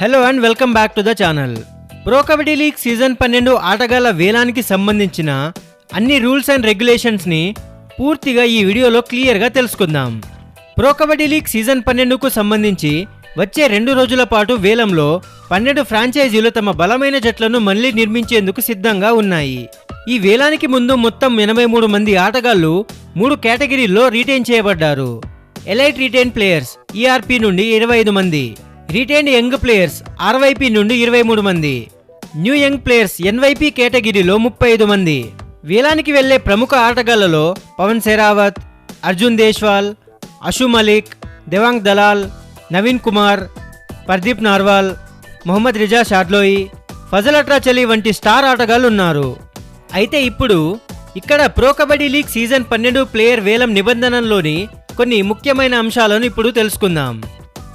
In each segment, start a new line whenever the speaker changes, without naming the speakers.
Hello and welcome back to the channel. Pro kabaddi league season పన్నెండు ఆటగాళ్ళ వేలానికి సంబంధించిన అన్ని రూల్స్ అండ్ రెగ్యులేషన్స్ని పూర్తిగా ఈ వీడియోలో క్లియర్గా తెలుసుకుందాం. ప్రో కబడ్డీ లీగ్ సీజన్ పన్నెండుకు సంబంధించి వచ్చే రెండు రోజుల పాటు వేలంలో పన్నెండు ఫ్రాంచైజీలు తమ బలమైన జట్లను మళ్ళీ నిర్మించేందుకు సిద్ధంగా ఉన్నాయి. ఈ వేలానికి ముందు మొత్తం ఎనభై మూడు మంది ఆటగాళ్ళు మూడు కేటగిరీల్లో రీటైన్ చేయబడ్డారు. ఎలైట్ రిటైన్ ప్లేయర్స్ ఈఆర్పి నుండి ఇరవై ఐదు మంది. రిటైన్డ్ యంగ్ ప్లేయర్స్ ఆర్వైపీ నుండి ఇరవై మూడు మంది. న్యూ యంగ్ ప్లేయర్స్ ఎన్వైపి కేటగిరీలో ముప్పై ఐదు మంది. వేలానికి వెళ్ళే ప్రముఖ ఆటగాళ్ళలో పవన్ శెరావత్ అర్జున్ దేశ్వాల్ అషు మలిక్ దేవాంగ్ దలాల్ నవీన్ కుమార్ పర్దీప్ నార్వాల్ మొహమ్మద్ రిజా షాడ్లోయి ఫజల్ అట్రాచలి వంటి స్టార్ ఆటగాళ్ళు ఉన్నారు అయితే ఇప్పుడు ఇక్కడ ప్రో కబడ్డీ లీగ్ సీజన్ పన్నెండు ప్లేయర్ వేలం నిబంధనల్లోని కొన్ని ముఖ్యమైన అంశాలను ఇప్పుడు తెలుసుకుందాం.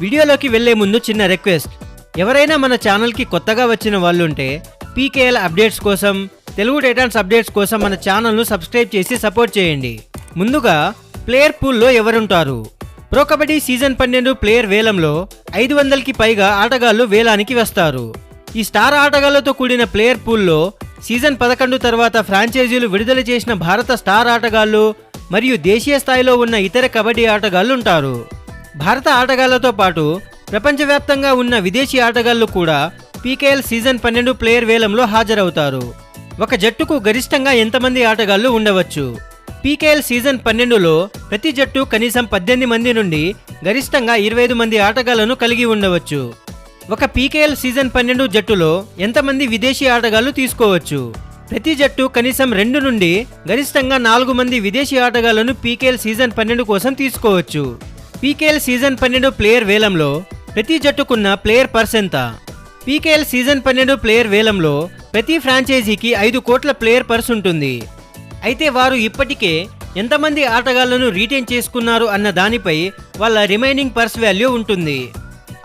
వీడియోలోకి వెళ్ళే ముందు చిన్న రిక్వెస్ట్. ఎవరైనా మన ఛానల్కి కొత్తగా వచ్చిన వాళ్ళుంటే పీకేఎల్ అప్డేట్స్ కోసం తెలుగు టైటాన్స్ అప్డేట్స్ కోసం మన ఛానల్ను సబ్స్క్రైబ్ చేసి సపోర్ట్ చేయండి. ముందుగా ప్లేయర్ పూల్లో ఎవరుంటారు? ప్రో కబడ్డీ సీజన్ పన్నెండు ప్లేయర్ వేలంలో ఐదు వందలకి పైగా ఆటగాళ్ళు వేలానికి వస్తారు. ఈ స్టార్ ఆటగాళ్ళతో కూడిన ప్లేయర్ పూల్లో సీజన్ పదకొండు తర్వాత ఫ్రాంచైజీలు విడుదల చేసిన భారత స్టార్ ఆటగాళ్ళు మరియు దేశీయ స్థాయిలో ఉన్న ఇతర కబడ్డీ ఆటగాళ్ళు ఉంటారు భారత ఆటగాళ్ళతో పాటు ప్రపంచవ్యాప్తంగా ఉన్న విదేశీ ఆటగాళ్ళు కూడా పీకేఎల్ సీజన్ పన్నెండు ప్లేయర్ వేలంలో హాజరవుతారు. ఒక జట్టుకు గరిష్టంగా ఎంతమంది ఆటగాళ్ళు ఉండవచ్చు? పీకేఎల్ సీజన్ పన్నెండులో ప్రతి జట్టు కనీసం పద్దెనిమిది మంది నుండి గరిష్టంగా ఇరవై ఐదు మంది ఆటగాళ్ళను కలిగి ఉండవచ్చు. ఒక పీకేఎల్ సీజన్ పన్నెండు జట్టులో ఎంతమంది విదేశీ ఆటగాళ్ళు తీసుకోవచ్చు? ప్రతి జట్టు కనీసం రెండు నుండి గరిష్టంగా నాలుగు మంది విదేశీ ఆటగాళ్ళను పీకేఎల్ సీజన్ పన్నెండు కోసం తీసుకోవచ్చు. పీకేఎల్ సీజన్ పన్నెండు ప్లేయర్ వేలంలో ప్రతి జట్టుకున్న ప్లేయర్ పర్స్ ఎంత? పీకేఎల్ సీజన్ పన్నెండు ప్లేయర్ వేలంలో ప్రతి ఫ్రాంచైజీకి ఐదు కోట్ల ప్లేయర్ పర్స్ ఉంటుంది. అయితే వారు ఇప్పటికే ఎంతమంది ఆటగాళ్ళను రీటైన్ చేసుకున్నారు అన్న దానిపై వాళ్ళ రిమైనింగ్ పర్స్ వాల్యూ ఉంటుంది.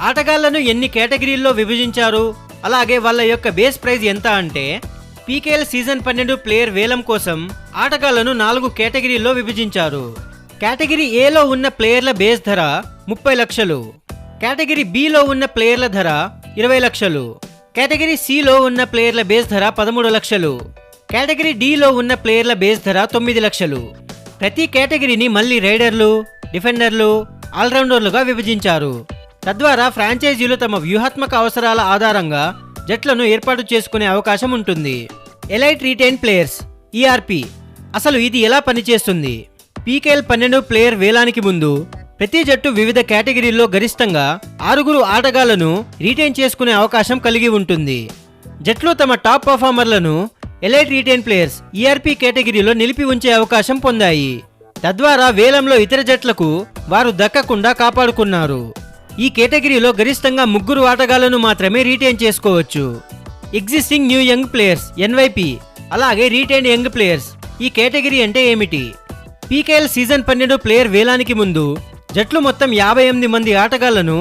ఆటగాళ్ళను ఎన్ని కేటగిరీల్లో విభజించారు? అలాగే వాళ్ళ యొక్క బేస్ ప్రైజ్ ఎంత అంటే పీకేఎల్ సీజన్ పన్నెండు ప్లేయర్ వేలం కోసం ఆటగాళ్ళను నాలుగు కేటగిరీల్లో విభజించారు. కేటగిరీ ఏలో ఉన్న ప్లేయర్ల బేస్ ధర ముప్పై లక్షలు. కేటగిరీ బిలో ఉన్న ప్లేయర్ల ధర ఇరవై లక్షలు. కేటగిరీ సిలో ఉన్న ప్లేయర్ల బేస్ ధర పదమూడు లక్షలు. కేటగిరీ డిలో ఉన్న ప్లేయర్ల బేస్ ధర తొమ్మిది లక్షలు. ప్రతి కేటగిరీని మళ్ళీ రైడర్లు డిఫెండర్లు ఆల్రౌండర్లుగా విభజించారు. తద్వారా ఫ్రాంచైజీలు తమ వ్యూహాత్మక అవసరాల ఆధారంగా జట్లను ఏర్పాటు చేసుకునే అవకాశం ఉంటుంది. ఎలైట్ రీటైన్ ప్లేయర్స్ ఈఆర్పి అసలు ఇది ఎలా పనిచేస్తుంది? పీకేఎల్ పన్నెండు ప్లేయర్ వేలానికి ముందు ప్రతి జట్టు వివిధ కేటగిరీల్లో గరిష్టంగా ఆరుగురు ఆటగాళ్ళను రీటైన్ చేసుకునే అవకాశం కలిగి ఉంటుంది. జట్లు తమ టాప్ పర్ఫార్మర్లను ఎలైట్ రీటైన్ ప్లేయర్స్ ఈఆర్పి కేటగిరీలో నిలిపి ఉంచే అవకాశం పొందాయి. తద్వారా వేలంలో ఇతర జట్లకు వారు దక్కకుండా కాపాడుకున్నారు. ఈ కేటగిరీలో గరిష్టంగా ముగ్గురు ఆటగాళ్ళను మాత్రమే రీటైన్ చేసుకోవచ్చు. Existing new young players NYP అలాగే రీటైన్ యంగ్ ప్లేయర్స్ ఈ కేటగిరీ అంటే ఏమిటి? పీకేఎల్ సీజన్ పన్నెండు ప్లేయర్ వేలానికి ముందు జట్లు మొత్తం యాభై ఎనిమిది మంది ఆటగాళ్ళను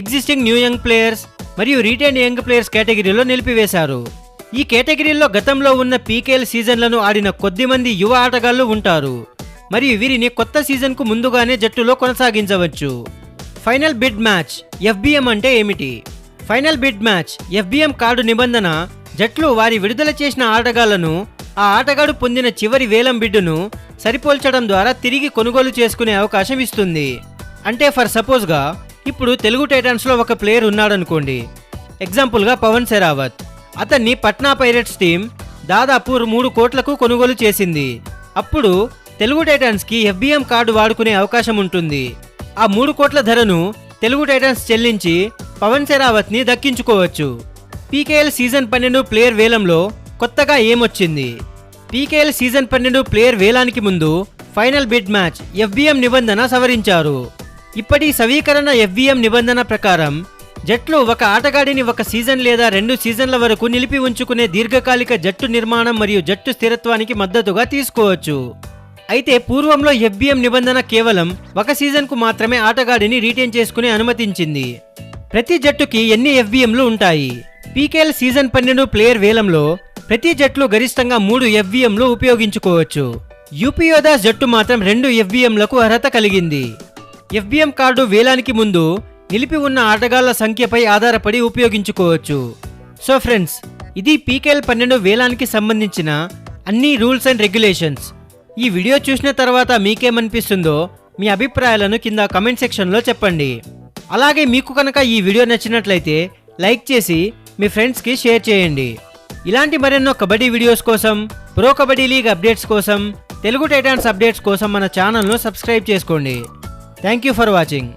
ఎగ్జిస్టింగ్ న్యూ యంగ్ ప్లేయర్స్ మరియు రీటైన్ యంగ్ ప్లేయర్స్ కేటగిరీలో నిలిపివేశారు. ఈ కేటగిరీలో గతంలో ఉన్న పీకేఎల్ సీజన్లను ఆడిన కొద్ది మంది యువ ఆటగాళ్ళు ఉంటారు. మరియు వీరిని కొత్త సీజన్కు ముందుగానే జట్టులో కొనసాగించవచ్చు. ఫైనల్ బిడ్ మ్యాచ్ ఎఫ్బిఎం అంటే ఏమిటి? Final bid match FBM card నిబంధన జట్లు వారి విడుదల చేసిన ఆటగాళ్ళను ఆ ఆటగాడు పొందిన చివరి వేలం బిడ్డును సరిపోల్చడం ద్వారా తిరిగి కొనుగోలు చేసుకునే అవకాశం ఇస్తుంది. అంటే ఫర్ సపోజ్గా ఇప్పుడు తెలుగు టైటాన్స్లో ఒక ప్లేయర్ ఉన్నాడనుకోండి. ఎగ్జాంపుల్గా పవన్ సెరావత్ అతన్ని పట్నా పైరట్స్ టీం దాదాపు మూడు కోట్లకు కొనుగోలు చేసింది. అప్పుడు తెలుగు టైటాన్స్కి ఎఫ్బిఎం కార్డు వాడుకునే అవకాశం ఉంటుంది. ఆ మూడు కోట్ల ధరను తెలుగు టైటాన్స్ చెల్లించి పవన్ సెరావత్ని దక్కించుకోవచ్చు. పీకేఎల్ సీజన్ పన్నెండు ప్లేయర్ వేలంలో కొత్తగా ఏమొచ్చింది? పీకేఎల్ సీజన్ పన్నెండు ప్లేయర్ వేలానికి ముందు ఫైనల్ బిడ్ మ్యాచ్ ఎఫ్బిఎం నిబంధన సవరించారు. ఇప్పటి సవీకరణ ఎఫ్బిఎం నిబంధన ప్రకారం జట్లు ఒక ఆటగాడిని ఒక సీజన్ లేదా రెండు సీజన్ల వరకు నిలిపి ఉంచుకునే దీర్ఘకాలిక జట్టు నిర్మాణం మరియు జట్టు స్థిరత్వానికి మద్దతుగా తీసుకోవచ్చు. అయితే పూర్వంలో ఎఫ్బిఎం నిబంధన కేవలం ఒక సీజన్కు మాత్రమే ఆటగాడిని రీటైన్ చేసుకునే అనుమతించింది. ప్రతి జట్టుకి ఎన్ని ఎఫ్బిఎంలు ఉంటాయి? పీకేఎల్ సీజన్ పన్నెండు ప్లేయర్ వేలంలో ప్రతి జట్లు గరిష్టంగా మూడు ఎఫ్వీఎంలు ఉపయోగించుకోవచ్చు. యూపీయోదా జట్టు మాత్రం రెండు ఎఫ్వీఎంలకు అర్హత కలిగింది. ఎఫ్బిఎం కార్డు వేలానికి ముందు నిలిపి ఉన్న ఆటగాళ్ళ సంఖ్యపై ఆధారపడి ఉపయోగించుకోవచ్చు. సో ఫ్రెండ్స్ ఇది పీకేఎల్ పన్నెండు వేలానికి సంబంధించిన అన్ని రూల్స్ అండ్ రెగ్యులేషన్స్. ఈ వీడియో చూసిన తర్వాత మీకేమనిపిస్తుందో మీ అభిప్రాయాలను కింద కమెంట్ సెక్షన్లో చెప్పండి. అలాగే మీకు కనుక ఈ వీడియో నచ్చినట్లయితే లైక్ చేసి మీ ఫ్రెండ్స్కి షేర్ చేయండి. ఇలాంటి మరెన్నో కబడ్డీ వీడియోస్ కోసం ప్రో కబడ్డీ లీగ్ అప్డేట్స్ కోసం తెలుగు టైటాన్స్ అప్డేట్స్ కోసం మన ఛానల్ను సబ్స్క్రైబ్ చేసుకోండి. Thank you for watching